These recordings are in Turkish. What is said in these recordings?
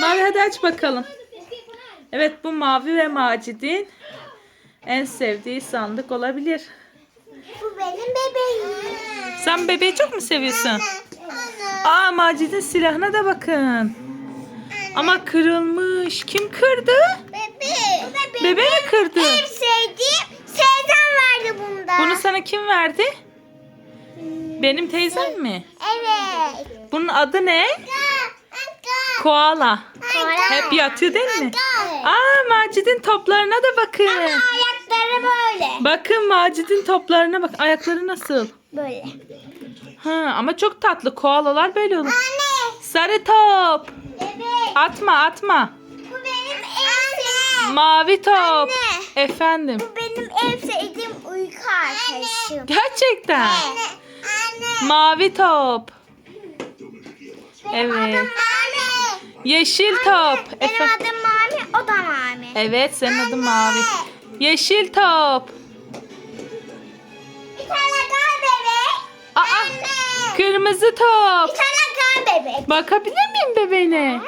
Mavi hadi aç bakalım. Evet bu Mavi ve Macid'in en sevdiği sandık olabilir. Bu benim bebeğim. Sen bebeği çok mu seviyorsun? Aa Macid'in silahına da bakın. Ama kırılmış. Kim kırdı? Bebe. Bebe mi kırdı? En sevdiğim Seyden verdi bunda. Bunu sana kim verdi? Benim teyzem mi? Evet. Bunun adı ne? Koala. Hep yatıyor değil mi? Aa Macid'in toplarına da bakın. Ayakları böyle. Bakın Macid'in toplarına bak. Ayakları nasıl? Böyle. Ha, ama çok tatlı. Koalalar böyle olur. Anne. Sarı top. Bebek. Atma atma. Bu benim en sevdiğim. Mavi top. Anne. Efendim. Bu benim en sevdiğim uyku arkadaşım. Gerçekten. Anne. Anne. Mavi top. Evet. Anne. Yeşil top. Benim Efe- adım Mami, o da Mami. Evet senin adın Mavi. Yeşil top. Bir tane kar bebek. Aa, Anne. kırmızı Bir top. tane kar bebek. Bakabilir miyim bebeğine?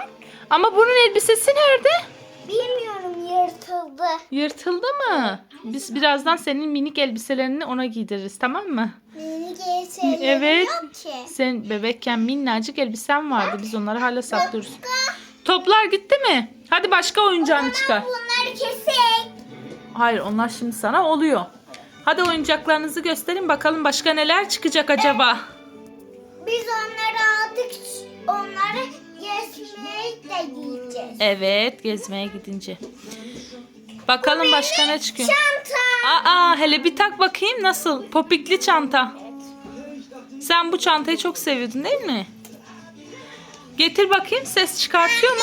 Ama bunun elbisesi nerede? Bilmiyorum yırtıldı. Yırtıldı mı? Biz birazdan senin minik elbiselerini ona giydiririz tamam mı? Yeni giysileri Evet. yok ki. Sen bebekken minnacık elbisen vardı. Biz onları hala saklıyoruz. Toplar gitti mi? Hadi başka oyuncağını çıkar. Bunları kesek. Hayır onlar şimdi sana oluyor. Hadi oyuncaklarınızı gösterin bakalım başka neler çıkacak acaba? Biz onları aldık. Onları gezmeye de giyeceğiz. Evet gezmeye gidince. Bakalım başka ne çıkıyor? Çanta. Aa hele bir tak bakayım nasıl? Popikli çanta. Sen bu çantayı çok seviyordun değil mi? Getir bakayım ses çıkartıyor mu?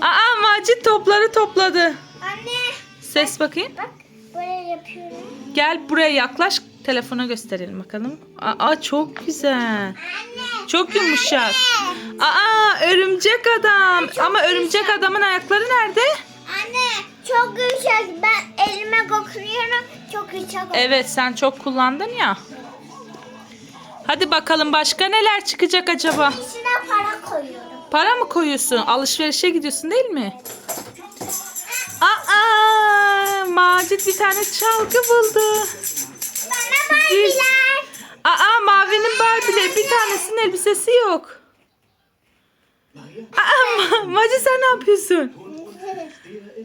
Aa Macit topları topladı. Anne. Ses bakayım. Bak böyle yapıyorum. Gel buraya yaklaş telefona gösterelim bakalım. Aa çok güzel. Anne. Çok yumuşak. Aa örümcek adam. Ama örümcek adamın ayakları nerede? Anne çok yumuşak. Ben elime dokunuyorum. Çok yumuşak. Evet sen çok kullandın ya. Hadi bakalım başka neler çıkacak acaba? İçine para koyuyorum. Para mı koyuyorsun? Alışverişe gidiyorsun değil mi? Aa, Macit bir tane çalgı buldu. Barbie'ler. Aa, Mavi'nin Barbie'leri bir tanesinin elbisesi yok. Aa, Ma- Macit sen ne yapıyorsun?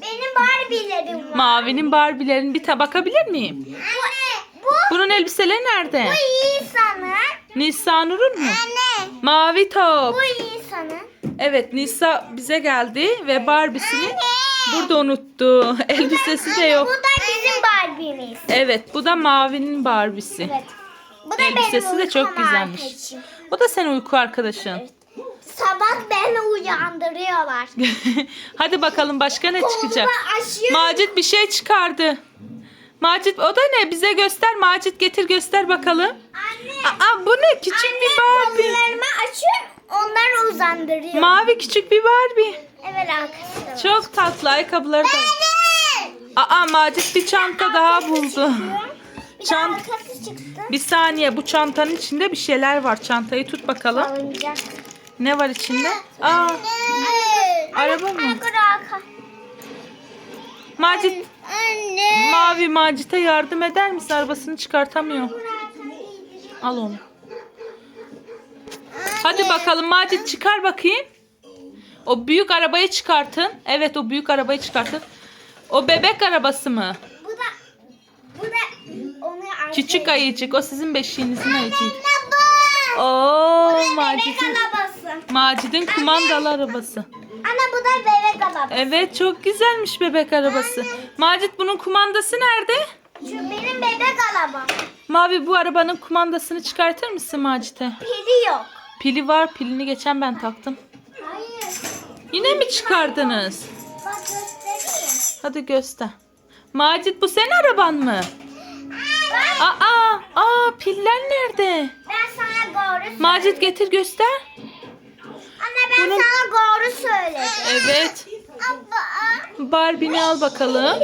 Benim Barbie'lerim var. Mavinin Barbie'lerini bir bakabilir miyim? Anne. Bu, Bunun elbiseleri nerede? bu iyi sanır. Nisa Nur'un mu? Anne. Mavi top. Bu iyi sanır. Evet Nisa bize geldi ve Barbie'sini burada unuttu. Elbisesi de yok. Bu da bizim Barbie'miz. Evet bu da Mavi'nin Barbie'si. Evet. Bu da Elbisesi benim de çok güzelmiş. arkadaşım. O da senin uyku arkadaşın. Sabah beni uyandırıyorlar. Hadi bakalım başka ne çıkacak? Macit bir şey çıkardı. Macit o da ne? Bize göster. Macit getir göster bakalım. Anne. Aa bu ne? Küçük bir Barbie. Kollarımı açıyorum. Onları uzandırıyorum. Mavi küçük bir Barbie. evet arkadaşlar. Çok tatlı ayakkabıları da. Aa Macit bir çanta daha buldu. Bir Çant- de arkası çıktı. Bir saniye bu çantanın içinde bir şeyler var. Çantayı tut bakalım. Oyuncak. Ne var içinde? Aa Araba mı? Arka. Macit Anne. mavi Macit'e yardım eder misin? Arabasını çıkartamıyor. Al onu. Hadi bakalım Macit çıkar bakayım. O büyük arabayı çıkartın. Evet o büyük arabayı çıkartın. O bebek arabası mı? Bu da bu da onu. Küçük ayıcık. O sizin beşiğinizin ayıcık. Bu. Oo Bebek Macit'in arabası. Macit'in kumandalı arabası. Ana bu da bebek arabası. Evet çok güzelmiş bebek arabası. Macit bunun kumandası nerede? Şu benim bebek arabam. Mavi bu arabanın kumandasını çıkartır mısın Macit'e? Pili yok. Pili var. Pilini geçen ben taktım. Hayır. Yine mi çıkardınız? Bak göstereyim. Hadi göster. Macit bu senin araban mı? Bak. Aa, aa piller nerede? Ben sana doğru Macit getir göster. Anne ben Bunun- sana doğru söyledim. Evet. Abba. Barbie'ni al bakalım.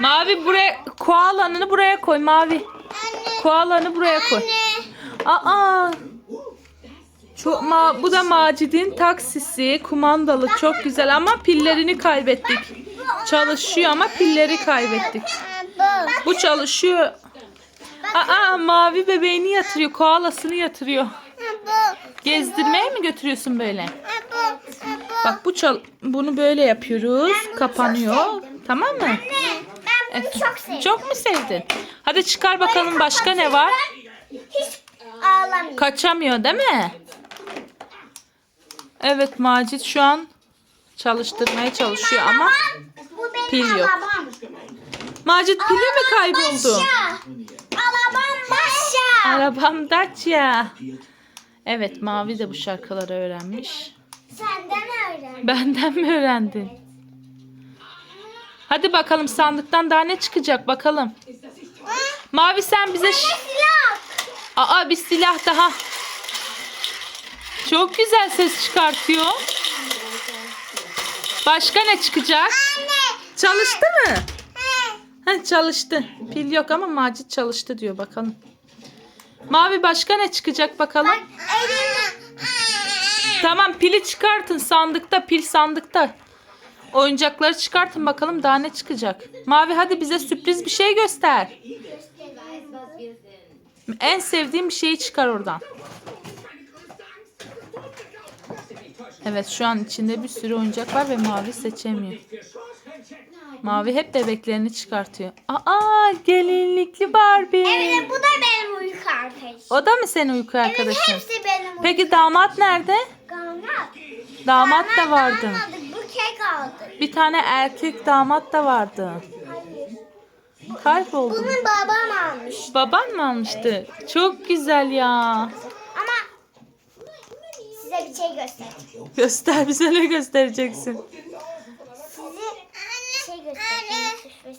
Mavi buraya koalanını buraya koy mavi. Anne. Koalanı buraya koy. Anne. Aa Çok ma bu da Macid'in taksisi, kumandalı çok güzel ama pillerini kaybettik. Çalışıyor ama pilleri kaybettik. Bu. Çalışıyor. Aa mavi bebeğini yatırıyor, koalasını yatırıyor. Gezdirmeye mi götürüyorsun böyle? Bak bu çal bunu böyle yapıyoruz. Kapanıyor. Tamam mı? Ben bunu çok sevdim. Çok mu sevdin? Hadi çıkar bakalım başka ne var? Hiç ağlamıyor. Kaçamıyor değil mi? Evet Macit şu an çalıştırmaya çalışıyor ama Bu benim Pil yok. arabam. Macit pili mi kayboldu? Arabam başa. Arabam Dacia. Evet Mavi de bu şarkıları öğrenmiş. Senden öğrendim. Benden mi öğrendin? Hadi bakalım sandıktan daha ne çıkacak bakalım. Mavi sen bize... ş- Silah. Aa bir silah daha. Çok güzel ses çıkartıyor. Başka ne çıkacak? Anne. Çalıştı mı? He. Heh, çalıştı. Pil yok ama Macit çalıştı diyor bakalım. Mavi başka ne çıkacak bakalım? Tamam pili çıkartın sandıkta pil sandıkta. Oyuncakları çıkartın bakalım daha ne çıkacak. Mavi hadi bize sürpriz bir şey göster. En sevdiğim bir şeyi çıkar oradan. Evet şu an içinde bir sürü oyuncak var ve Mavi seçemiyor. Mavi hep bebeklerini çıkartıyor. Aa gelinlikli Barbie. Evet bu da benim uyku arkadaşım. O da mı senin uyku Evet arkadaşın? hepsi benim uyku Peki damat nerede? Damat. Damat da vardı. almadık, Buket aldık. Bir tane erkek damat da vardı. Hayır. Kayboldu. Bunu babam almış. Baban mı almıştı? Çok güzel ya. Ama size bir şey göstereceğim. Göster bize ne göstereceksin? Size bir şey göstereceğim. Sürpriz.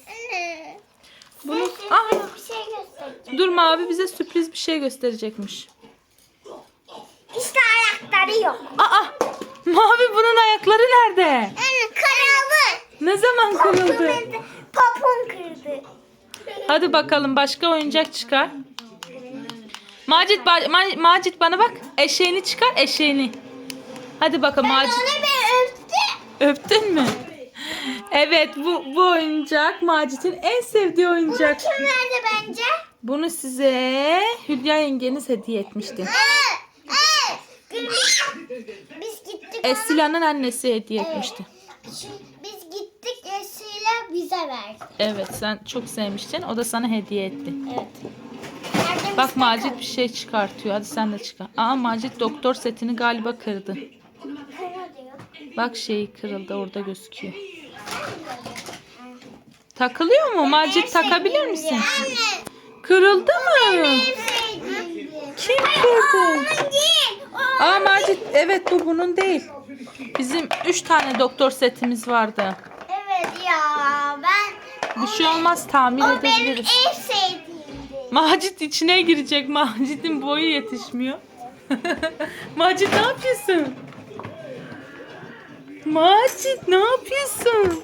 Bunu Size Aa, sürpriz bir şey göstereceğim. dur mavi bize sürpriz bir şey gösterecekmiş. İşte ayakları yok. Aa! Mavi bunun ayakları nerede? Yani kırıldı. Ne zaman kırıldı? Popon kırdı. Hadi bakalım başka oyuncak çıkar. Macit, ba- Ma- Macit bana bak. Eşeğini çıkar eşeğini. Hadi bakalım Ben Macit. onu bir öptüm. Öptün mü? Evet bu, bu oyuncak Macit'in en sevdiği Bunu oyuncak. kim verdi bence? Bunu size Hülya yengeniz hediye etmişti. Ee, ee. Biz, gittik. Esila'nın annesi hediye etmişti. Şimdi biz gittik Esile bize verdi. Evet sen çok sevmiştin. O da sana hediye etti. Evet. Bak Macit bir şey çıkartıyor. Hadi sen de çıkar. Aa Macit doktor setini galiba kırdı. Bak şeyi kırıldı orada gözüküyor. Takılıyor mu? Macit takabilir misin? Kırıldı mı? Kim kırdı? Aa Macit evet bu bunun değil. Bizim üç tane doktor setimiz vardı. Evet ya ben Bir şey olmaz tamir edebiliriz. Macit içine girecek. Macit'in boyu yetişmiyor. Macit ne yapıyorsun? Macit ne yapıyorsun?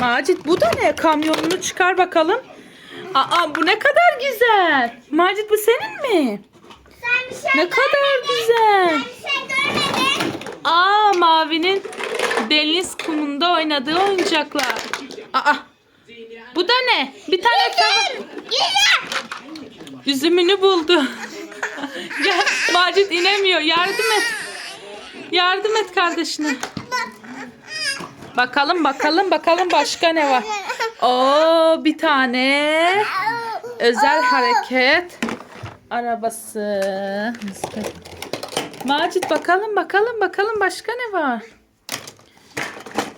Macit bu da ne? Kamyonunu çıkar bakalım. Aa bu ne kadar güzel. Macit bu senin mi? Sen bir şey Ne kadar görmedin. güzel. Sen bir şey görmedin. Aa Mavi'nin deniz kumunda oynadığı oyuncaklar. Aa bu da ne? Bir tane tava-. Üzümünü buldu. Gel Macit inemiyor. Yardım et. Yardım et kardeşine. Bakalım bakalım bakalım başka ne var. Oo bir tane özel hareket arabası. Macit bakalım bakalım bakalım başka ne var?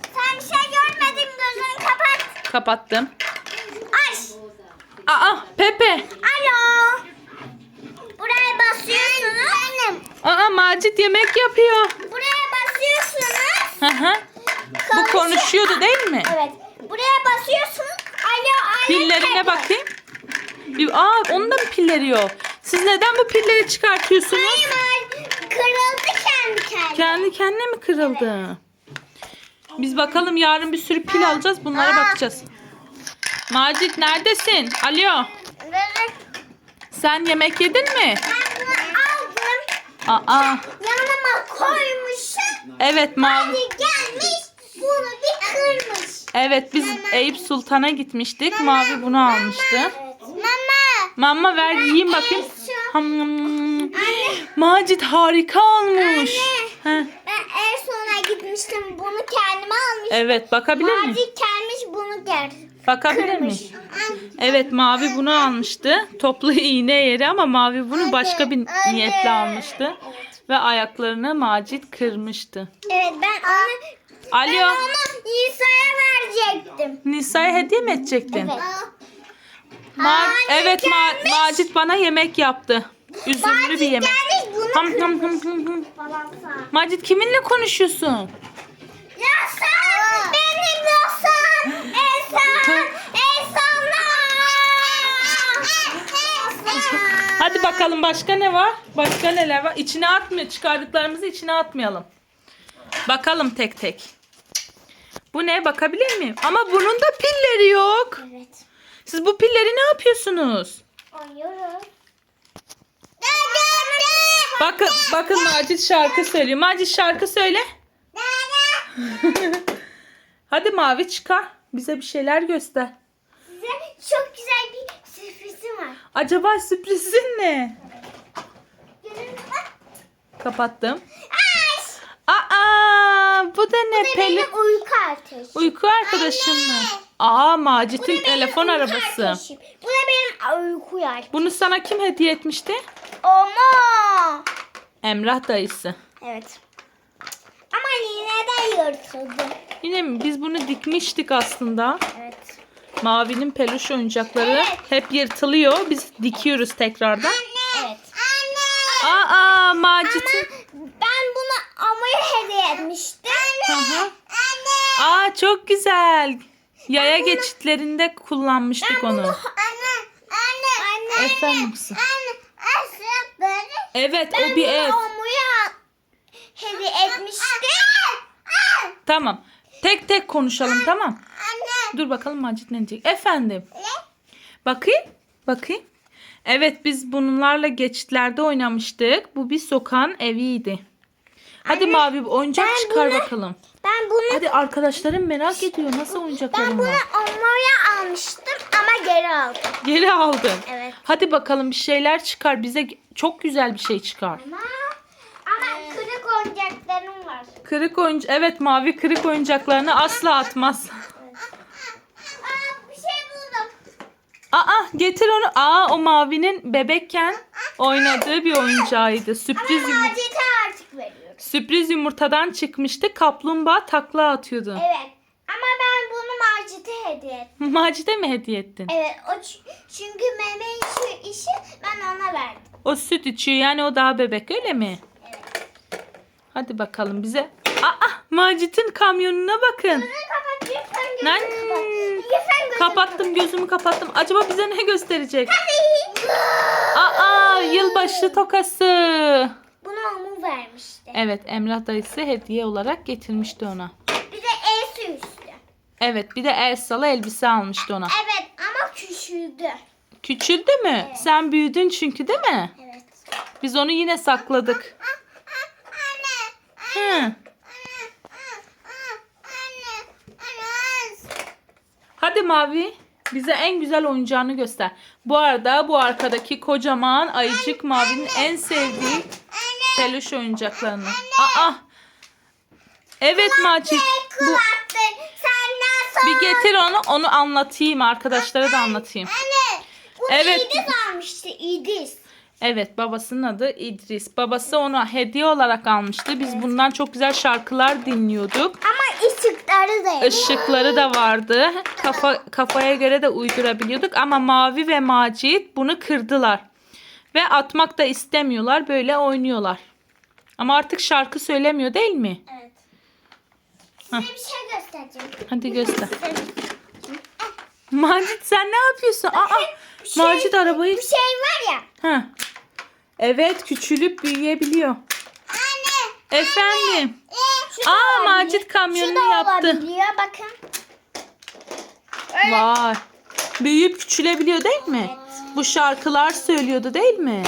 Sen bir şey görmedin gözünü kapat. Kapattım. Aç. Aa Pepe. Alo. Buraya basıyorsunuz. Annem. Aa Macit yemek yapıyor. Buraya basıyorsunuz. Hı hı. Bu konuşuyordu değil mi? Evet. Buraya basıyorsunuz. Alo alo. Pillerine Pepe. bakayım. Bir, aa onun da mı pilleri yok? Siz neden bu pilleri çıkartıyorsunuz? Hayır, hayır. Kırıldı kendi kendine. Kendi kendine mi kırıldı? Biz bakalım yarın bir sürü pil alacağız. Bunlara bakacağız. Macit neredesin? Alo. Sen yemek yedin mi? Aa. Yanıma koymuşum. Evet mavi. Hadi gelmiş. Bunu bir kırmış. Evet biz Eyüp Sultan'a gitmiştik. Mavi bunu almıştı. Mama. Mama ver yiyeyim bakayım. Anne. Hmm. Macit harika olmuş. Heh. Ben gitmiştim. Bunu kendime almış. Evet bakabilir miyim? Mazi gelmiş bunu geldi. Bakabilir miyim? Evet mavi bunu almıştı. Toplu iğne yeri ama mavi bunu başka bir Anne. niyetle almıştı. Ve ayaklarını Macit kırmıştı. Evet ben onu ben Alo. onu İsa'ya verecektim. Nisa'ya hediye mi edecektin? Evet. Ma- Macit evet Ma-. Macit bana yemek yaptı. Üzümlü bir yemek. Ham ham ham ham ham. Babam. Macit kiminle konuşuyorsun? Yasan! Benim yasan! Esan! Esanlar! Hadi bakalım başka ne var? Başka neler var? İçine atmıyor. Çıkardıklarımızı içine atmayalım. Bakalım tek tek. Bu ne? Bakabilir miyim? Ama bunun da pilleri yok. Evet. Siz bu pilleri ne yapıyorsunuz? Oynuyoruz. Bakın bakın Macit şarkı söylüyor. Macit şarkı söyle. Hadi Mavi çıkar. Bize bir şeyler göster. Size çok güzel bir sürprizim var. Acaba sürprizin ne? Kapattım. Aa, bu da ne? Bu da Pelin. benim uyku arkadaşım. Uyku arkadaşın mı? Aa, Macit'in telefon arabası. Bu da benim uyku arkadaşım. Bunu sana kim hediye etmişti? Ama. Emrah dayısı. Evet. Ama yine de yırtıldı. Yine mi? Biz bunu dikmiştik aslında. Evet. Mavinin peluş oyuncakları Evet. hep yırtılıyor. Biz dikiyoruz tekrardan. Evet. Anne. Aa, Macit'in. Ben bunu Ama'ya hediye etmiştim. Hı Anne. hı. Anne. Aa, çok güzel. Yaya geçitlerinde kullanmıştık onu. Anne. Anne. Anne. Efendim kızım. Anne. Aslında böyle. Evet, o bir ev. Hediye etmiştim. Tamam. Tek tek konuşalım tamam. Anne. Dur bakalım Macit ne diyecek. Efendim. Bakayım. Bakayım. Evet biz bunlarla geçitlerde oynamıştık. Bu bir sokağın eviydi. Hadi Anne, mavi bir oyuncak ben çıkar bunu- bakalım. Ben bunu Hadi arkadaşlarım merak ediyor nasıl ben bunu var. Almıştım ama geri aldım. Geri aldın. Evet. Hadi bakalım bir şeyler çıkar. Bize çok güzel bir şey çıkar. Ama ama kırık oyuncaklarım var. Kırık oyuncu Evet mavi kırık oyuncaklarını asla atmaz. Aa, bir şey buldum. Aa getir onu. Aa o mavinin bebekken oynadığı bir oyuncağıydı. Sürpriz yumurta. Veriyorum. Sürpriz yumurtadan çıkmıştı. Kaplumbağa takla atıyordu. Evet. Ama ben bunu Macit'e hediye ettim. Macide mi hediye ettin? Evet. O çünkü meme işi, işi ben ona verdim. O süt içiyor yani o daha bebek öyle mi? Evet. Hadi bakalım bize. Aa Macit'in kamyonuna bakın. Gözünü kapat. Lütfen gözünü kapat. Lütfen gözünü Kapattım gözümü kapattım. Acaba bize ne gösterecek? kapat. Aa yılbaşı tokası. Bunu Amu vermişti. Evet Emrah dayısı hediye olarak getirmişti ona. Bir de el su üstü. Evet bir de Elsa'lı elbise almıştı ona. Evet ama küçüldü. Küçüldü mü? Sen büyüdün çünkü değil mi? Evet. Biz onu yine sakladık. Anne. Hı. Hadi Mavi bize en güzel oyuncağını göster. Bu arada bu arkadaki kocaman ayıcık Mavi'nin en sevdiği peluş oyuncaklarını. Aa. Evet Macit. Bu, bir getir onu onu anlatayım arkadaşlara da anlatayım. Anne. Bu Evet. İdris almıştı İdris. Evet babasının adı İdris. Babası ona hediye olarak almıştı. Biz bundan çok güzel şarkılar dinliyorduk. Ama ışıkları da. Işıkları da vardı. Kafa kafaya göre de uydurabiliyorduk ama Mavi ve Macit bunu kırdılar. Ve atmak da istemiyorlar. Böyle oynuyorlar. Ama artık şarkı söylemiyor değil mi? Evet. Size bir şey göstereceğim. Hadi göster. Macit sen ne yapıyorsun? Aa, şey- Macit arabayı... Bir şey var ya. Ha. Evet küçülüp büyüyebiliyor. Anne. Efendim. Şu da Aa. Macit kamyonunu Şu da yaptı. olabiliyor bakın. Vay. Büyüyüp küçülebiliyor değil mi? Evet. Bu şarkılar söylüyordu değil mi?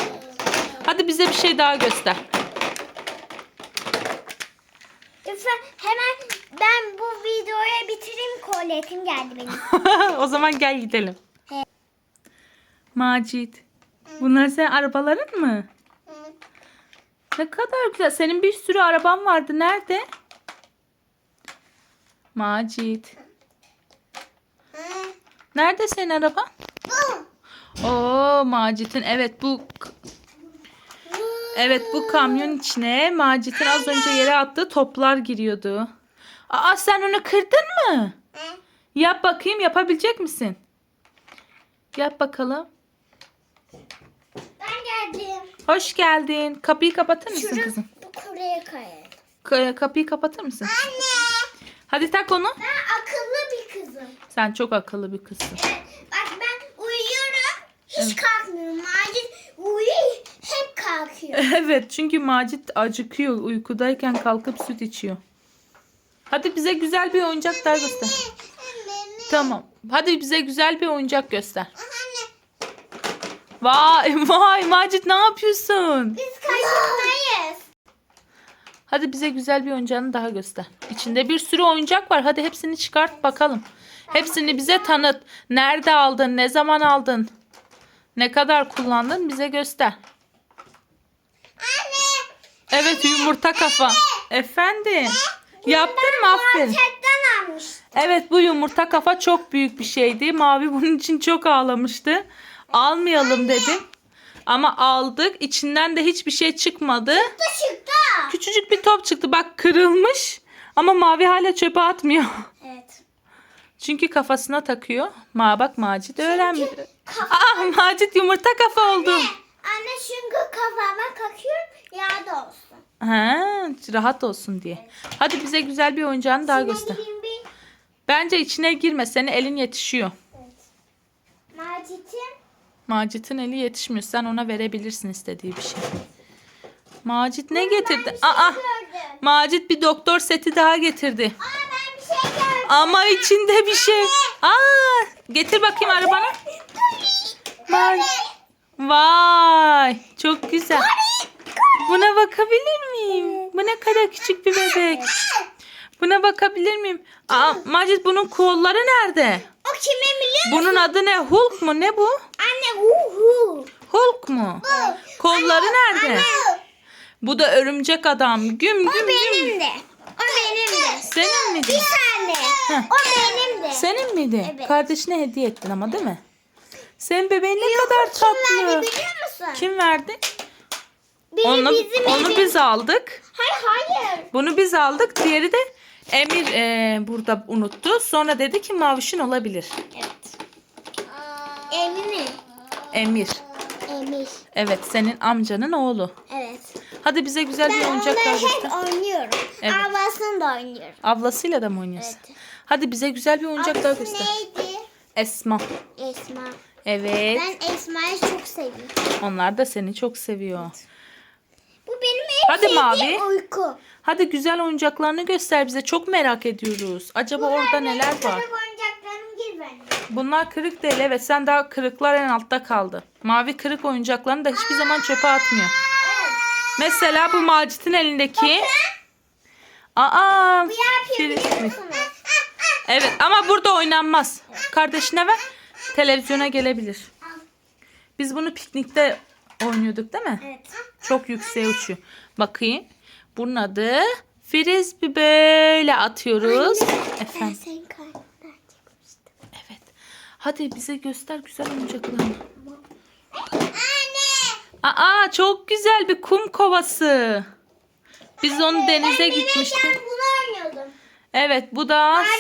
Hadi bize bir şey daha göster. Lütfen hemen ben bu videoyu bitireyim kolyetim geldi benim. o zaman gel gidelim. He. Macit. Bunlar senin arabaların mı? Ne kadar güzel. Senin bir sürü araban vardı. Nerede? Macit. Nerede senin araban? Oo Macit'in evet bu Evet bu kamyon içine Macit'in az önce yere attığı toplar giriyordu. Aa sen onu kırdın mı? Yap bakayım yapabilecek misin? Yap bakalım. Ben geldim. Hoş geldin. Kapıyı kapatır mısın Şunu kızım? bu. Ka- kapıyı kapatır mısın? Anne. Hadi tak onu. Ben akıllı bir kızım. Sen çok akıllı bir kızsın. Evet, bak Hiç kalkmıyorum. Macit uyuyor. Hep kalkıyor. Evet çünkü Macit acıkıyor. Uykudayken kalkıp süt içiyor. Hadi bize güzel bir oyuncak daha göster. Tamam. Hadi bize güzel bir oyuncak göster. Vay vay Macit ne yapıyorsun? Biz kaçındayız. Hadi bize güzel bir oyuncağını daha göster. İçinde bir sürü oyuncak var. Hadi hepsini çıkart bakalım. Hepsini bize tanıt. Nerede aldın? Ne zaman aldın? Ne kadar kullandın? Bize göster. Anne. Evet yumurta kafa. Efendim. Yaptın mı? Aferin. Marketten. Evet bu yumurta kafa çok büyük bir şeydi. Mavi bunun için çok ağlamıştı. Almayalım dedim. Ama aldık. İçinden de hiçbir şey çıkmadı. Bu çıktı. Küçücük bir top çıktı. Bak kırılmış. Ama mavi hala çöpe atmıyor. Evet. Çünkü kafasına takıyor. Ma bak Macit öğrenmedi. Aa Macit yumurta kafa oldu. Anne çünkü kafama kakıyorum yağda olsun. Ha, rahat olsun diye. Hadi bize güzel bir oyuncağını daha göster. Bir Bence içine girme. Senin elin yetişiyor. Macit'im. Macit'in eli yetişmiyor. Sen ona verebilirsin istediği bir şey. Macit ne getirdi? Aa, Gördüm. Macit bir doktor seti daha getirdi. Aa ben bir şey gördüm. Ama içinde bir şey. Aa, getir bakayım arabana. Vay. Vay, çok güzel. Buna bakabilir miyim? Bu ne kadar küçük bir bebek. Buna bakabilir miyim? Aa, Macit bunun kolları nerede? O kimin biliyor musun? Bunun adı ne? Hulk mu? Ne bu? Anne uhu. Hulk mu? Kolları nerede? Anne. Bu da örümcek adam. Güm güm O güm. benim de. O benim de. Senin miydi? Bir tane. O benim de. Senin miydi? Evet. Kardeşine hediye ettin ama değil mi? Senin bebeğin ne kadar Kim verdi tatlı. biliyor musun? Kim verdi? Biri Onu, bizim onu biz aldık. Hayır hayır. Bunu biz aldık. Diğeri de Emir e, burada unuttu. Sonra dedi ki Maviş'in olabilir. Evet. Emine. Emir. Emir. Evet senin amcanın oğlu. Evet. Hadi bize güzel bir Ben oyuncak daha onları göster. hep oynuyorum. Evet. Ablasını da oynuyorum. Ablasıyla da mı oynuyorsun? Evet. Hadi bize güzel bir oyuncak daha Ablası göster. neydi? Esma. Esma. Evet. Ben Esma'yı çok seviyorum. Onlar da seni çok seviyor. Bu benim en Hadi sevdiğim Mavi. uyku. Hadi güzel oyuncaklarını göster bize. Çok merak ediyoruz. Acaba orada neler var? Benim. Bunlar kırık değil. Evet sen daha kırıklar en altta kaldı. Mavi kırık oyuncaklarını da hiçbir zaman çöpe atmıyor. Mesela bu Macit'in elindeki. Aa, Bu yapıyor fil- biliyor musunuz? Evet ama burada oynanmaz. Kardeşine ver. Televizyona gelebilir. Biz bunu piknikte oynuyorduk değil mi? Evet. Çok yükseğe uçuyor. Bakayım. Bunun adı frisbee böyle atıyoruz. Ben Efendim. senin kalbinden çıkmıştım. Evet. Hadi bize göster güzel oyuncaklarını. Anne. Aa çok güzel bir kum kovası. Biz onu denize gitmiştik. Evet bu da. Ama- Anne.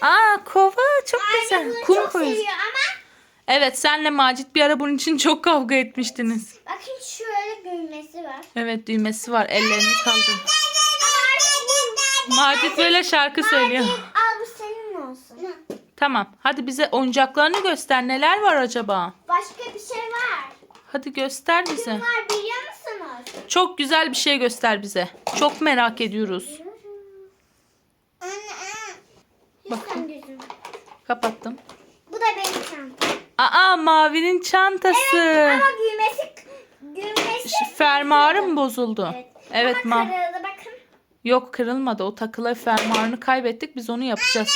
Aa kova çok Anne güzel. Kum seviyor ama Evet senle Macit bir ara bunun için çok kavga etmiştiniz. bakın şöyle gülmesi var. Evet düğmesi var. Ellerini kaldır. Macit böyle şarkı söylüyor. Al bu senin olsun. Tamam. Hadi bize oyuncaklarını göster. Neler var acaba? Başka bir şey var. Hadi göster Kim bize. var biliyor musunuz? Çok güzel bir şey göster bize. Çok merak ediyoruz. Anne. Bakın. Kapattım. Bu da benim çantam. Aa Mavi'nin çantası. Ama düğmesi düğmesi. Fermuarı mı bozuldu? Evet. Evet Ama ma. kırıldı bakın. Yok kırılmadı. O takılı fermuarını kaybettik. Biz onu yapacağız.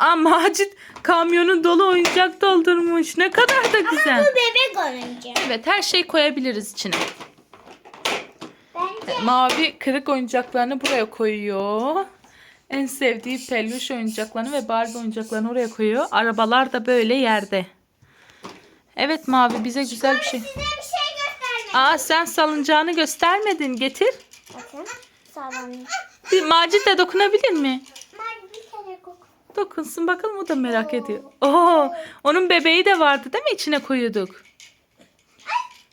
Aa Macit kamyonu dolu oyuncak doldurmuş. Ne kadar da güzel. Bu bebek oyuncağı. Evet her şey koyabiliriz içine. Bence Mavi kırık oyuncaklarını buraya koyuyor. En sevdiği peluş oyuncaklarını ve Barbie oyuncaklarını oraya koyuyor. Arabalar da böyle yerde. Evet Mavi bize güzel bir şey. size bir şey. Aa sen salıncağını göstermedin. Getir. Bakın. Sağlamıyor. Bir Macit de dokunabilir mi? Ben bir kere koku. Dokunsun bakalım o da merak ediyor. Oo, onun bebeği de vardı değil mi? İçine koyuyorduk.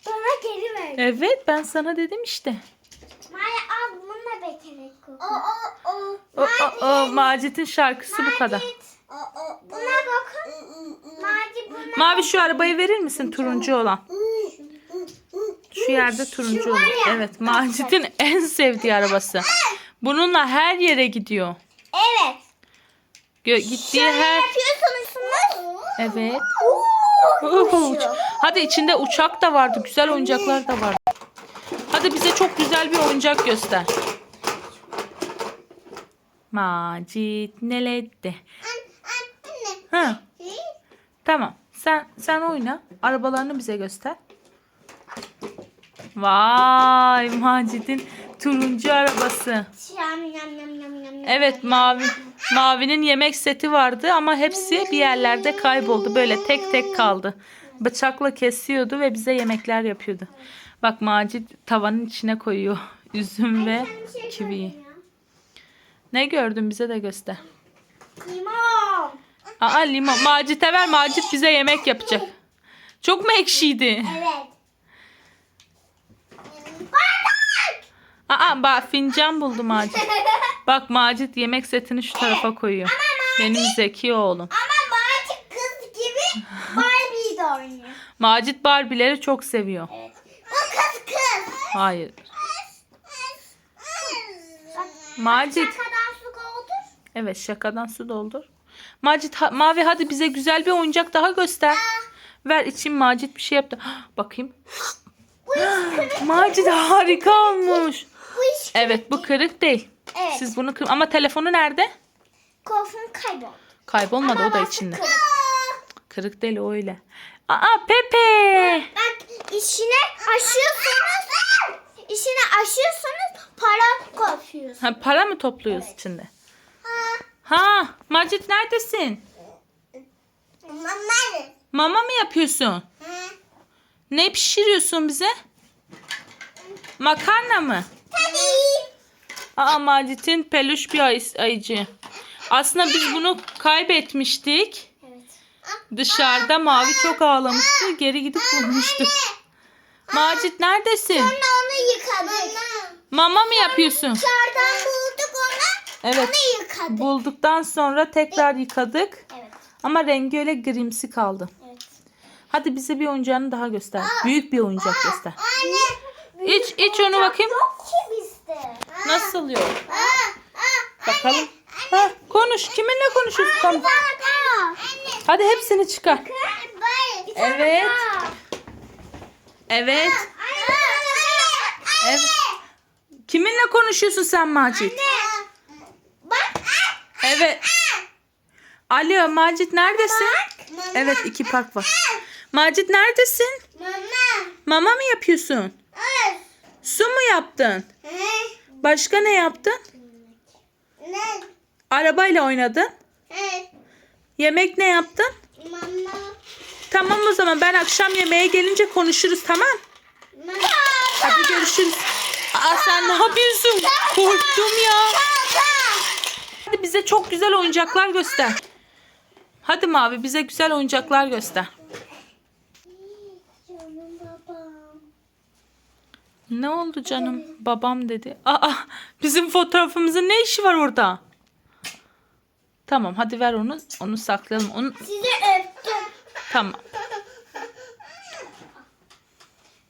Bana geri ver. Evet ben sana dedim işte. Maya al bununla bekerek koku. O o o. O, o, o Macit'in şarkısı bu kadar. O o. Buna bakın. Macit buna. Mavi şu arabayı verir misin turuncu olan? Şu yerde turuncu olan. Evet Macit'in en sevdiği arabası. Bununla her yere gidiyor. Evet. Gö- gittiği Şöyle her... yapıyorsunuz. Evet. Oo. Hadi içinde uçak da vardı. Güzel oyuncaklar da vardı. Hadi bize çok güzel bir oyuncak göster. Macit neledi? Ha, tamam. Sen sen oyna. Arabalarını bize göster. Vay Macit'in turuncu arabası. Yam yam yam yam yam. Evet mavi mavinin yemek seti vardı ama hepsi bir yerlerde kayboldu. Böyle tek tek kaldı. Bıçakla kesiyordu ve bize yemekler yapıyordu. Bak Macit tavanın içine koyuyor üzüm ve kiviyi. Ne gördün bize de göster. Limon. Aa limon. Macit'e ver Macit bize yemek yapacak. Çok mu ekşiydi? Evet. Aa bak fincan buldu Macit. Bak Macit yemek setini şu tarafa koyuyor. Benim zeki oğlum. Ama Macit kız gibi Barbie de oynuyor. Macit Barbie'leri çok seviyor. Evet. Bu kız kız. Hayır. Macit. Şakadan su doldur. Evet şakadan su doldur. Macit ha- Mavi hadi bize güzel bir oyuncak daha göster. Ver için Macit bir şey yaptı. Bakayım. Macit harika olmuş. Evet bu kırık değil. Evet. Siz bunu kır ama telefonu nerede? Kofun kayboldu. Kaybolmadı o da Ama içinde. kırık. Kırık değil o öyle. Aa Pepe. Bak içine aşıyorsunuz. İçine aşıyorsunuz para koyuyorsunuz. Ha, para mı topluyoruz içinde? Ha Macit neredesin? Mama. Mama mı yapıyorsun? Ne pişiriyorsun bize? Makarna mı? Hadi. Aa Macit'in peluş bir ay- ayıcı. Aslında biz bunu kaybetmiştik. Evet. Dışarıda Mavi çok ağlamıştı. Geri gidip bulmuştuk. Macit neredesin? Sonra onu yıkadık. Mama mı yapıyorsun? Dışarıdan bulduk onu. Evet. Onu yıkadık. Bulduktan sonra tekrar yıkadık. Evet. Ama rengi öyle grimsi kaldı. Evet. Hadi bize bir oyuncağını daha göster. Büyük bir oyuncak göster. Anne. İç iç onu bakayım. Yok ki bizde. Nasıl yok? Bakalım. Ha, konuş. Kiminle konuşuyorsun? Tamam. Hadi hepsini çıkar. Evet. Evet. Evet. Kiminle konuşuyorsun sen Macit? Evet. Alo Macit neredesin? Evet iki park var. Macit neredesin? Mama. Mama mı yapıyorsun? Su mu yaptın? Başka ne yaptın? Ne? Arabayla oynadın. Yemek ne yaptın? Tamam o zaman ben akşam yemeğe gelince konuşuruz tamam? Hadi görüşürüz. Aa sen ne yapıyorsun? Korktum ya. Hadi bize çok güzel oyuncaklar göster. Hadi Mavi bize güzel oyuncaklar göster. Canım babam. Ne oldu canım? Babam dedi. Aa bizim fotoğrafımızın ne işi var orada? Tamam hadi ver onu. Onu saklayalım. Onu Sizi öptüm. tamam.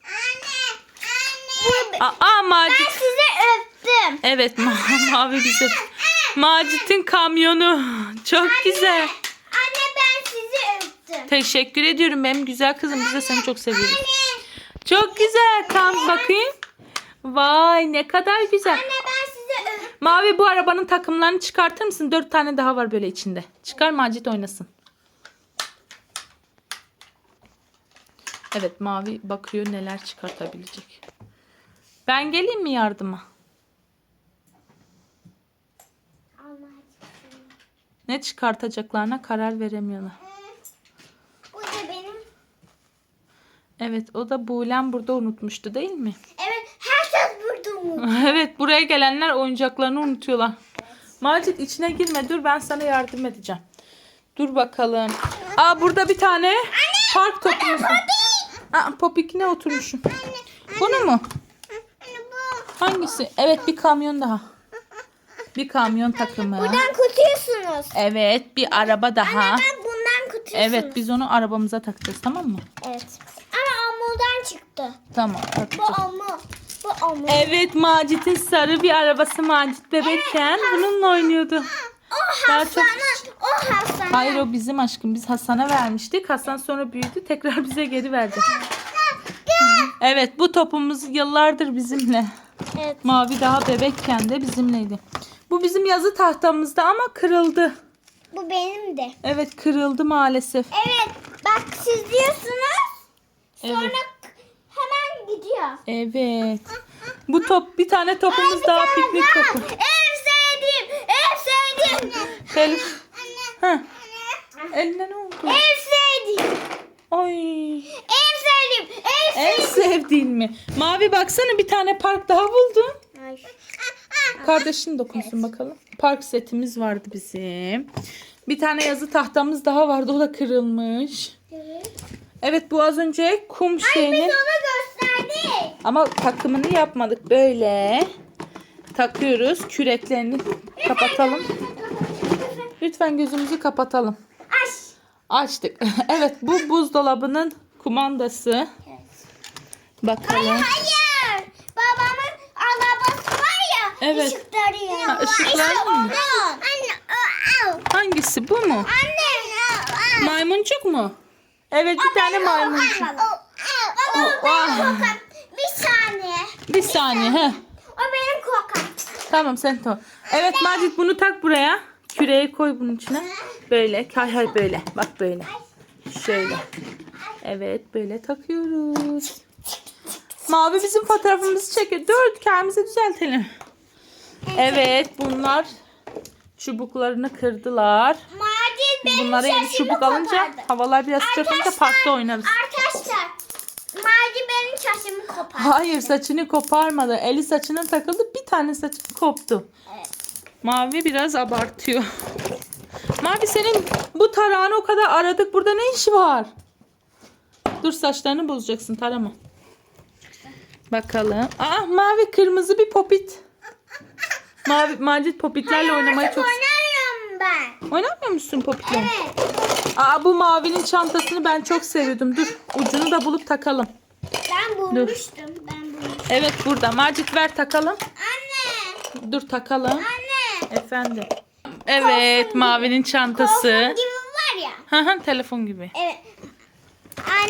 Anne. Anne. Aa Macit. Ben sizi öptüm. Evet ma- mavi bize. Macit'in kamyonu. Çok güzel. Anne ben sizi öptüm. Teşekkür ediyorum benim güzel kızım. Biz de seni çok seviyoruz. Çok güzel. Kan bakayım. Vay ne kadar güzel. Anne ben size Mavi bu arabanın takımlarını çıkartır mısın? Dört tane daha var böyle içinde. Çıkar Macit oynasın. Evet Mavi bakıyor neler çıkartabilecek. Ben geleyim mi yardıma? Ne çıkartacaklarına karar veremiyorlar. Bu da benim. Evet o da Buğlem burada unutmuştu değil mi? Evet herkes burada mı? evet buraya gelenler oyuncaklarını unutuyorlar. Macit içine girme dur ben sana yardım edeceğim. Dur bakalım. Aa burada bir tane park topumuz var. Aa popikine oturmuşum. Bunu mu? Anne bu. Hangisi? Evet bir kamyon daha. Bir kamyon takımı. Buradan kutuyorsunuz. Evet bir araba daha. Anne ben bundan kutuyorsunuz. Evet biz onu arabamıza takacağız tamam mı? Evet. Ama amuldan çıktı. Tamam Bu takacağız. amul. Bu amul. Evet Macit'in sarı bir arabası Macit bebekken bununla oynuyordu. O Daha Hasan'a. çok- O Hasan'a. Hayır o bizim aşkım. Biz Hasan'a vermiştik. Hasan sonra büyüdü. Tekrar bize geri verdi. Evet bu topumuz yıllardır bizimle. Evet. Mavi daha bebekken de bizimleydi. Bu bizim yazı tahtamızda ama kırıldı. Bu benim de. Evet kırıldı maalesef. Evet. Bak siz diyorsunuz. Sonra Evet. hemen gidiyor. Evet. Bu top bir tane topumuz daha piknik topu. En sevdiğim. En sevdiğim. Elif. Heh. Eline ne oldu? En sevdiğim. Ay. En sevdiğim. En En sevdiğin mi? Mavi baksana bir tane park daha buldum. Ay. Kardeşin dokunsun bakalım. Park setimiz vardı bizim. Bir tane yazı tahtamız daha vardı. O da kırılmış. Evet bu az önce kum Biz şeyinin onu gösterdik. ama takımını yapmadık. Böyle takıyoruz. Küreklerini kapatalım. Lütfen gözümüzü kapatalım. Aş. Açtık. evet bu buzdolabının kumandası. Bakalım. Hayır. Babamın arabası var ya. Evet. Işıkları yanıyor. Ha, ışıklar İşte mı? Anne. Hangisi bu mu? Anne. Maymuncuk mu? Evet bir tane maymuncuk. Baba O- benim ah. kokam. Bir saniye. Bir saniye. Heh. O benim kokam. Tamam sen to. Evet Macit bunu tak buraya. Küreği koy bunun içine. Böyle. Hay hay böyle. Bak böyle. Şöyle. Evet böyle takıyoruz. Mavi bizim fotoğrafımızı çekiyor. Dur kendimizi düzeltelim. Evet bunlar çubuklarını kırdılar. Benim Bunlara yeni saçımı çubuk alınca kopardı. havalar biraz sıcak olunca parkta oynarız. Arkadaşlar. Macit benim saçımı kopardı. Hayır saçını koparmadı. Eli saçına takıldı. Bir tane saçı koptu. Evet. Mavi biraz abartıyor. Mavi senin bu tarağını o kadar aradık. Burada ne işi var? Dur saçlarını bozacaksın tarama. Bakalım. Aa mavi kırmızı bir popit. Mavi Macit popitlerle oynamayı çok oynamıyorum ben. Oynamıyor musun popitle? Evet. Aa bu mavinin çantasını ben çok seviyordum. Dur ucunu da bulup takalım. Ben bulmuştum. Ben bulmuştum. Evet burada. Macit ver takalım. Anne. Dur takalım. Anne. Efendim. Evet mavinin çantası. Koltuğum gibi var ya. Hı hı telefon gibi. Evet. An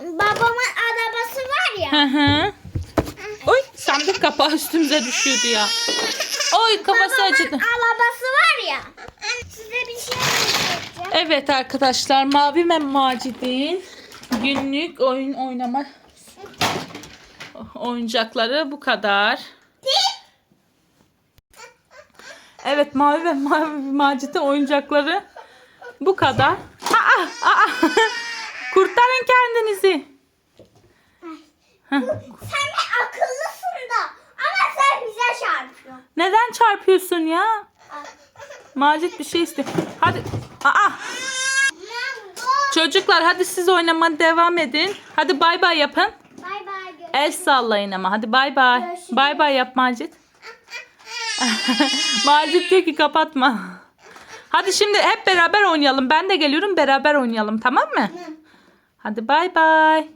babamın arabası var ya. Hı hı. Oy sandık kapağı üstümüze düşüyordu ya. Oy kafası babamın acıdı. arabası var ya. Size bir şey anlatacağım. Evet arkadaşlar Mavi ve Macid'in günlük oyun oynama oyuncakları bu kadar. Evet Mavi ve Mavi Macit'in oyuncakları bu kadar. Aa, aa. Kurtarın kendinizi. Sen de akıllısın da. Ama sen bize çarpıyorsun. Neden çarpıyorsun ya? Macit bir şey istiyor. Hadi. Aa. Çocuklar hadi siz oynamaya devam edin. Hadi bay bay yapın. Bay bay. El sallayın ama. Hadi bay bay. Görüşürüz. Bay bay yap Macit. Macit diyor ki kapatma. Hadi şimdi hep beraber oynayalım. Ben de geliyorum beraber oynayalım tamam mı? Hadi bay bay.